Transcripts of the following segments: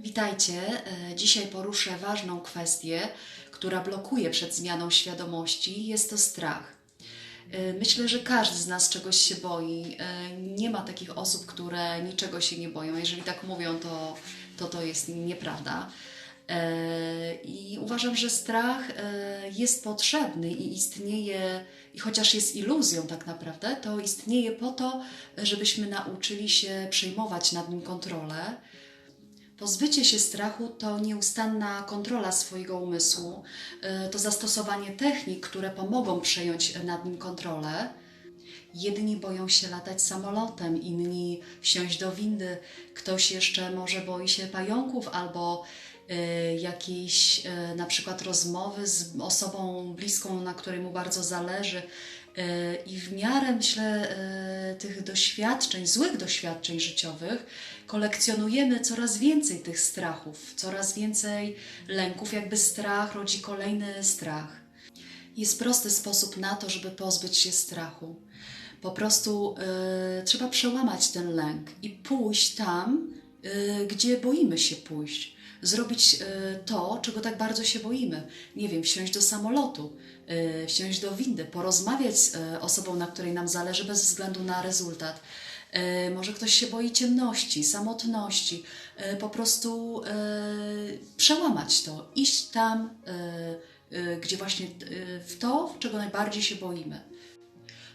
Witajcie. E, Dzisiaj poruszę ważną kwestię, która blokuje przed zmianą świadomości. Jest to strach. E, Myślę, że każdy z nas czegoś się boi. E, Nie ma takich osób, które niczego się nie boją. Jeżeli tak mówią, to to, to jest nieprawda. I uważam, że strach jest potrzebny i istnieje, i chociaż jest iluzją tak naprawdę, to istnieje po to, żebyśmy nauczyli się przejmować nad nim kontrolę. Pozbycie się strachu to nieustanna kontrola swojego umysłu, e, to zastosowanie technik, które pomogą przejąć nad nim kontrolę. Jedni boją się latać samolotem, inni wsiąść do windy, ktoś jeszcze może boi się pająków albo e, jakiejś e, na przykład rozmowy z osobą bliską, na której mu bardzo zależy. E, I w miarę, myślę, e, tych doświadczeń, złych doświadczeń życiowych, kolekcjonujemy coraz więcej tych strachów, coraz więcej lęków, jakby strach rodzi kolejny strach. Jest prosty sposób na to, żeby pozbyć się strachu. Po prostu e, trzeba przełamać ten lęk i pójść tam, e, gdzie boimy się pójść. Zrobić e, to, czego tak bardzo się boimy. Nie wiem, wsiąść do samolotu, e, wsiąść do windy, porozmawiać z e, osobą, na której nam zależy, bez względu na rezultat. Może ktoś się boi ciemności, samotności. Po prostu przełamać to, iść tam, gdzie właśnie w to, czego najbardziej się boimy.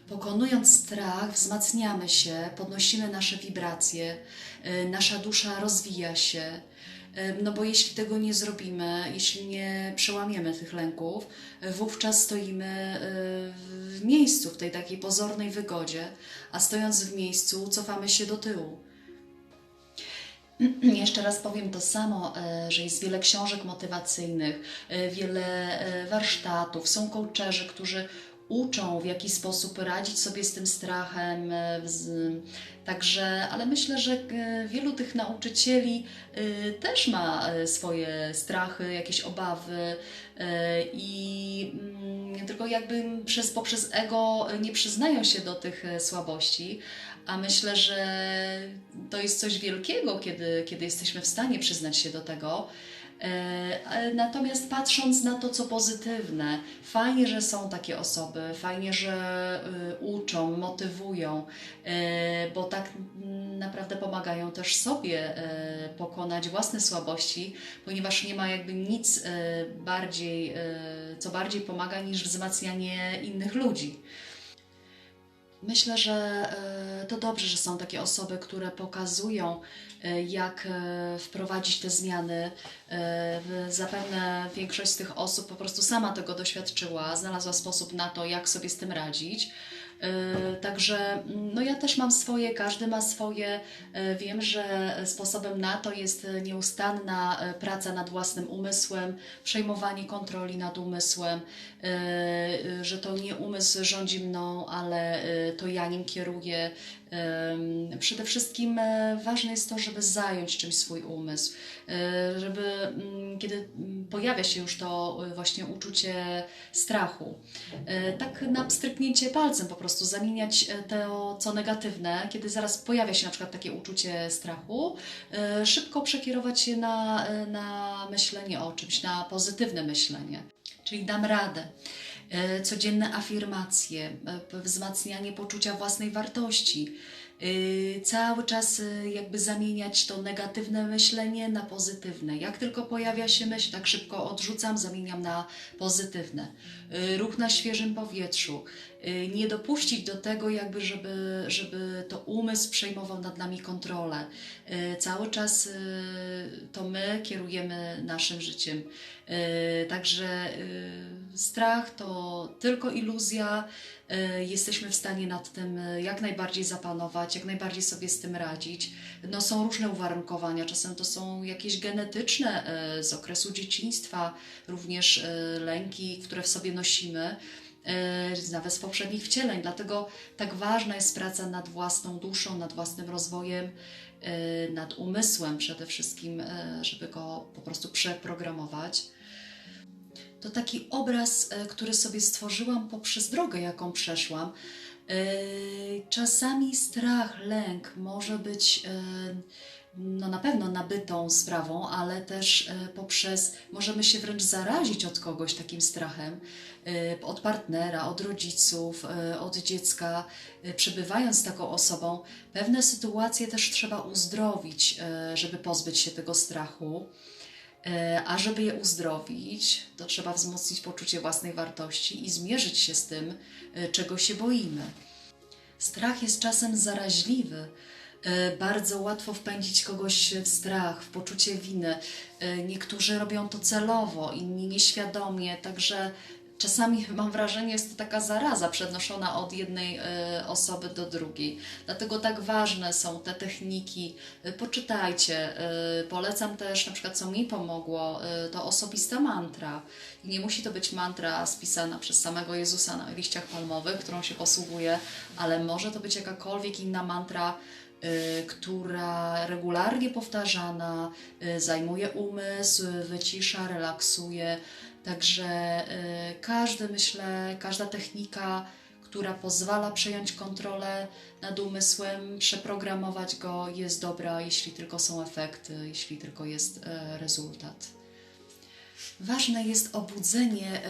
Pokonując strach, wzmacniamy się, podnosimy nasze wibracje, nasza dusza rozwija się. No bo jeśli tego nie zrobimy, jeśli nie przełamiemy tych lęków, e, wówczas stoimy e, w miejscu, w tej takiej pozornej wygodzie, a stojąc w miejscu, cofamy się do tyłu. Jeszcze raz powiem to samo, e, że jest wiele książek motywacyjnych, wiele warsztatów, są coacherzy, którzy uczą w jaki sposób radzić sobie z tym strachem. e, Także, ale myślę, że e, wielu tych nauczycieli e, też ma swoje strachy, jakieś obawy i mm, tylko jakby przez, poprzez ego nie przyznają się do tych słabości, a myślę, że to jest coś wielkiego, kiedy, kiedy jesteśmy w stanie przyznać się do tego. E, Natomiast patrząc na to, co pozytywne, fajnie, że są takie osoby, fajnie, że y, uczą, motywują, e, bo tak naprawdę pomagają też sobie e, pokonać własne słabości, ponieważ nie ma jakby nic bardziej, co bardziej pomaga niż wzmacnianie innych ludzi. Myślę, że e, to dobrze, że są takie osoby, które pokazują, e, jak e, wprowadzić te zmiany. Zapewne większość z tych osób po prostu sama tego doświadczyła, znalazła sposób na to, jak sobie z tym radzić. E, Także mm, no ja też mam swoje, każdy ma swoje. E, Wiem, że sposobem na to jest nieustanna e, praca nad własnym umysłem, przejmowanie kontroli nad umysłem, że to nie umysł rządzi mną, ale to ja nim kieruję. Przede wszystkim e, ważne jest to, żeby zająć czymś swój umysł, e, żeby mm, kiedy mm, pojawia się już to e, właśnie uczucie strachu, tak na pstryknięcie palcem po prostu zamieniać to, co negatywne, kiedy zaraz pojawia się na przykład takie uczucie strachu, szybko przekierować się na, na myślenie o czymś, na pozytywne myślenie. Czyli dam radę. E, Codzienne afirmacje, e, wzmacnianie poczucia własnej wartości. E, Cały czas e, jakby zamieniać to negatywne myślenie na pozytywne. Jak tylko pojawia się myśl, tak szybko odrzucam, zamieniam na pozytywne. E, Ruch na świeżym powietrzu. Nie dopuścić do tego, jakby, żeby, żeby to umysł przejmował nad nami kontrolę. Cały czas to my kierujemy naszym życiem. Także strach to tylko iluzja. E, Jesteśmy w stanie nad tym e, jak najbardziej zapanować, jak najbardziej sobie z tym radzić. No, są różne uwarunkowania, czasem to są jakieś genetyczne e, z okresu dzieciństwa, również lęki, które w sobie nosimy nawet z poprzednich wcieleń. Dlatego tak ważna jest praca nad własną duszą, nad własnym rozwojem, nad umysłem przede wszystkim, żeby go po prostu przeprogramować. To taki obraz, e, który sobie stworzyłam poprzez drogę, jaką przeszłam. E, Czasami strach, lęk może być e, no na pewno nabytą sprawą, ale też poprzez możemy się wręcz zarazić od kogoś takim strachem, od partnera, od rodziców, od dziecka. Przebywając z taką osobą, pewne sytuacje też trzeba uzdrowić, żeby pozbyć się tego strachu. E, A żeby je uzdrowić, to trzeba wzmocnić poczucie własnej wartości i zmierzyć się z tym, e, czego się boimy. Strach jest czasem zaraźliwy. E, Bardzo łatwo wpędzić kogoś w strach, w poczucie winy. Niektórzy robią to celowo, inni nieświadomie, także czasami mam wrażenie, jest to taka zaraza przenoszona od jednej e, osoby do drugiej. Dlatego tak ważne są te techniki. E, Poczytajcie. E, Polecam też, na przykład, co mi pomogło, to osobista mantra. Nie musi to być mantra spisana przez samego Jezusa na liściach palmowych, którą się posługuje, ale może to być jakakolwiek inna mantra, która regularnie powtarzana y, zajmuje umysł, wycisza, relaksuje. Także y, każdy, myślę, każda technika, która pozwala przejąć kontrolę nad umysłem, przeprogramować go, jest dobra, jeśli tylko są efekty, jeśli tylko jest rezultat. Ważne jest obudzenie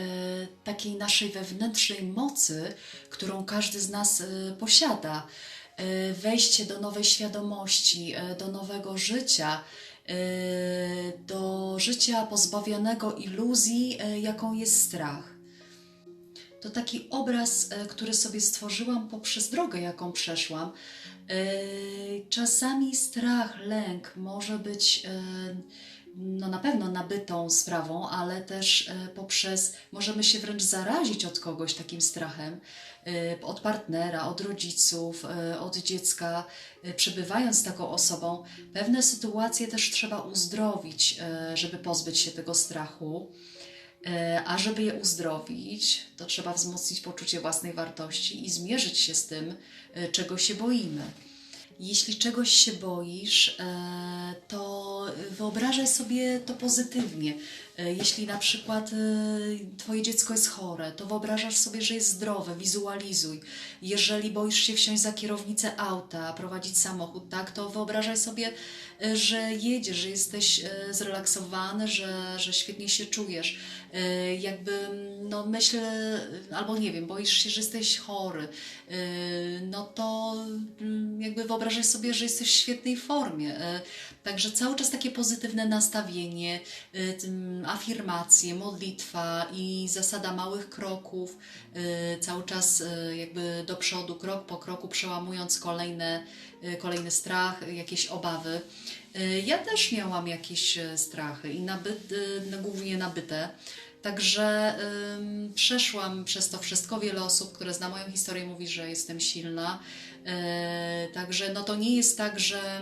takiej naszej wewnętrznej mocy, którą każdy z nas posiada. E, wejście do nowej świadomości, e, do nowego życia, e, do życia pozbawionego iluzji, jaką jest strach. To taki obraz, który sobie stworzyłam poprzez drogę, jaką przeszłam. Czasami strach, lęk może być no na pewno nabytą sprawą, ale też e, poprzez możemy się wręcz zarazić od kogoś takim strachem, e, od partnera, od rodziców, e, od dziecka. Przebywając z taką osobą, pewne sytuacje też trzeba uzdrowić, żeby pozbyć się tego strachu. A żeby je uzdrowić, to trzeba wzmocnić poczucie własnej wartości i zmierzyć się z tym, czego się boimy. Jeśli czegoś się boisz, e, to wyobrażaj sobie to pozytywnie. E, Jeśli na przykład e, Twoje dziecko jest chore, to wyobrażasz sobie, że jest zdrowe, wizualizuj. Jeżeli boisz się wsiąść za kierownicę auta, prowadzić samochód, tak, to wyobrażaj sobie, e, że jedziesz, że jesteś zrelaksowany, że, że świetnie się czujesz. Jakby, no myślę, albo nie wiem, boisz się, że jesteś chory, no to mm, jakby wyobrażaj sobie, że jesteś w świetnej formie. E, Także cały czas takie pozytywne nastawienie, y, afirmacje, modlitwa i zasada małych kroków, y, cały czas y, jakby do przodu, krok po kroku, przełamując kolejne, kolejny strach, jakieś obawy. Ja też miałam jakieś y, strachy i nabyt, y, no, głównie nabyte. Także ym, przeszłam przez to wszystko. Wiele osób, które zna moją historię, mówi, że jestem silna. Y, Także no to nie jest tak, że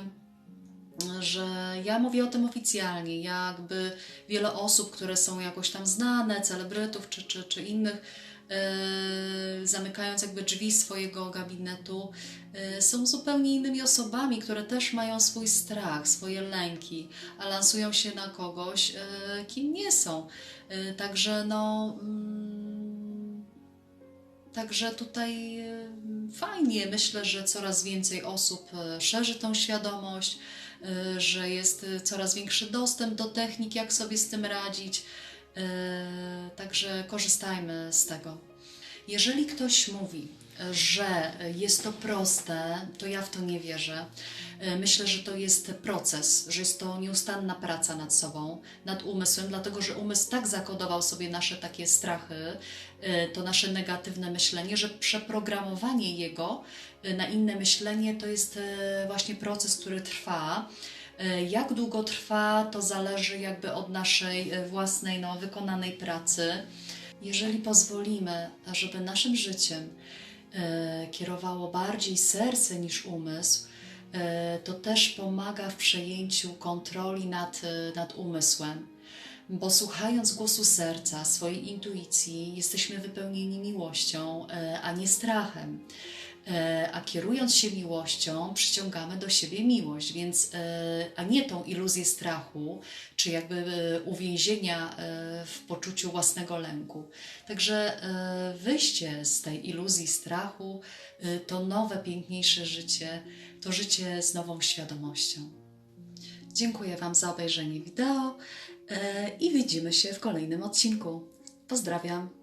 że ja mówię o tym oficjalnie. Jakby wiele osób, które są jakoś tam znane, celebrytów czy, czy, czy innych, e, zamykając jakby drzwi swojego gabinetu, e, są zupełnie innymi osobami, które też mają swój strach, swoje lęki, a lansują się na kogoś, e, kim nie są. Także no. Mm, Także tutaj fajnie, myślę, że coraz więcej osób szerzy tą świadomość, że jest e, coraz większy dostęp do technik, jak sobie z tym radzić. E, Także korzystajmy z tego. Jeżeli ktoś mówi, e, że jest to proste, to ja w to nie wierzę. E, Myślę, że to jest proces, że jest to nieustanna praca nad sobą, nad umysłem, dlatego że umysł tak zakodował sobie nasze takie strachy, e, to nasze negatywne myślenie, że przeprogramowanie jego e, na inne myślenie to jest właśnie proces, który trwa. Jak długo trwa, to zależy jakby od naszej własnej no, wykonanej pracy. Jeżeli pozwolimy, żeby naszym życiem kierowało bardziej serce niż umysł, e, to też pomaga w przejęciu kontroli nad, e, nad umysłem. Bo słuchając głosu serca, swojej intuicji, jesteśmy wypełnieni miłością, e, a nie strachem. E, A kierując się miłością, przyciągamy do siebie miłość, więc e, a nie tą iluzję strachu, czy jakby e, uwięzienia w poczuciu własnego lęku. Także wyjście z tej iluzji strachu to nowe, piękniejsze życie, to życie z nową świadomością. Dziękuję Wam za obejrzenie wideo i widzimy się w kolejnym odcinku. Pozdrawiam.